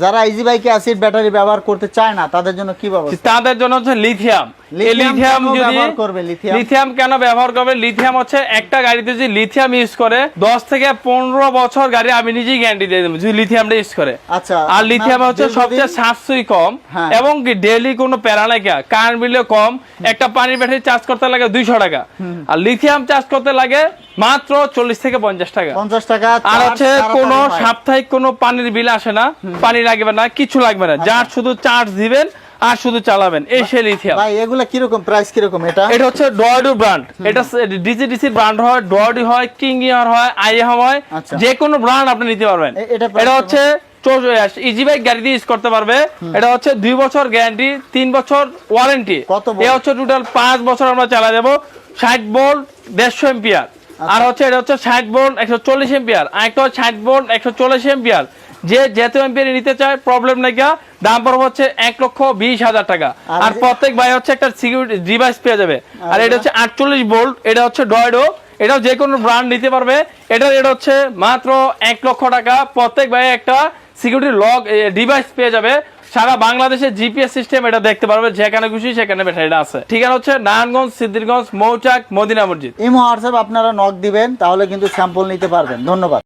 যারা ইজি বাইকে acid battery ব্যবহার করতে চায় না, তাদের জন্য কি ব্যবস্থা? তাদের জন্য হচ্ছে লিথিয়াম লিথিয়াম যদি লিথিয়াম? কেন ব্যবহার করবে? লিথিয়াম হচ্ছে একটা গাড়িতে যদি লিথিয়াম ইউজ করে দশ থেকে পনেরো বছর গাড়ি আমি নিজেই গ্যারান্টি দিয়ে দেবো যদি লিথিয়ামটা ইউজ করে। আচ্ছা আর লিথিয়াম হচ্ছে সবচেয়ে সাশ্রয়ী কম হ্যাঁ। এবং কি ডেইলি কোনো প্যারা নাই কারেন্ট বিলও কম একটা পানির ব্যাটারি চার্জ করতে লাগে দুইশো টাকা। আর লিথিয়াম চার্জ করতে লাগে মাত্র চল্লিশ থেকে পঞ্চাশ টাকা। পঞ্চাশ টাকা আর হচ্ছে কোনো সাপ্তাহিক কোনো পানির বিল আসে না পানি লাগবে না কিছু লাগবে না। যার শুধু চার্জ দিবেন আর শুধু চালাবেন এই সে লিথিয়াম ভাই এগুলা কীরকম প্রাইস কীরকম এটা? এটা হচ্ছে ডয়েডু ব্র্যান্ড এটা D G D C brand হয় ডয়েডু হয় কিং ইয়ার হয় আইএম হয়। যে কোনো ব্র্যান্ড আপনি নিতে পারবেন। এটা হচ্ছে ইজি বাইক গাড়ি দিয়ে ইউজ করতে পারবে। এটা হচ্ছে দুই বছর গ্যারান্টি তিন বছর ওয়ারেন্টি এ হচ্ছে টোটাল পাঁচ বছর আমরা চালা দেবো ষাট বোল্ট দেড়শো এম্পিয়ার আচ্ছা। আর হচ্ছে এটা হচ্ছে ষাট বোল্ট একশো চল্লিশ এম্পিয়ার আর একটা হচ্ছে ষাট বোল্ট একশো চল্লিশ এম্পিয়ার যে যেত এম্পিয়ার নিতে চায় প্রবলেম নাই দাম পড়বে হচ্ছে এক লক্ষ বিশ হাজার টাকা। আর প্রত্যেক ভাই হচ্ছে একটা সিকিউরিটি ডিভাইস পেয়ে যাবে। আর এটা এটা? হচ্ছে আটচল্লিশ ভোল্ট এটা হচ্ছে ডয়েডো এটাও যে কোনো ব্র্যান্ড নিতে পারবে। এটার এটা হচ্ছে মাত্র এক লক্ষ টাকা। প্রত্যেক ভাই একটা সিকিউরিটি লক ডিভাইস পেয়ে যাবে। সারা বাংলাদেশে জিপিএস সিস্টেম এটা দেখতে পারবে যেখানে খুশি সেখানে এটা আছে। ঠিকানা হচ্ছে নারায়ণগঞ্জ সিদ্দিরগঞ্জ মৌচাক মদিনা মসজিদ। ইমো হোয়াটসঅ্যাপ আপনারা নক দিবেন তাহলে কিন্তু স্যাম্পল নিতে পারবেন। ধন্যবাদ।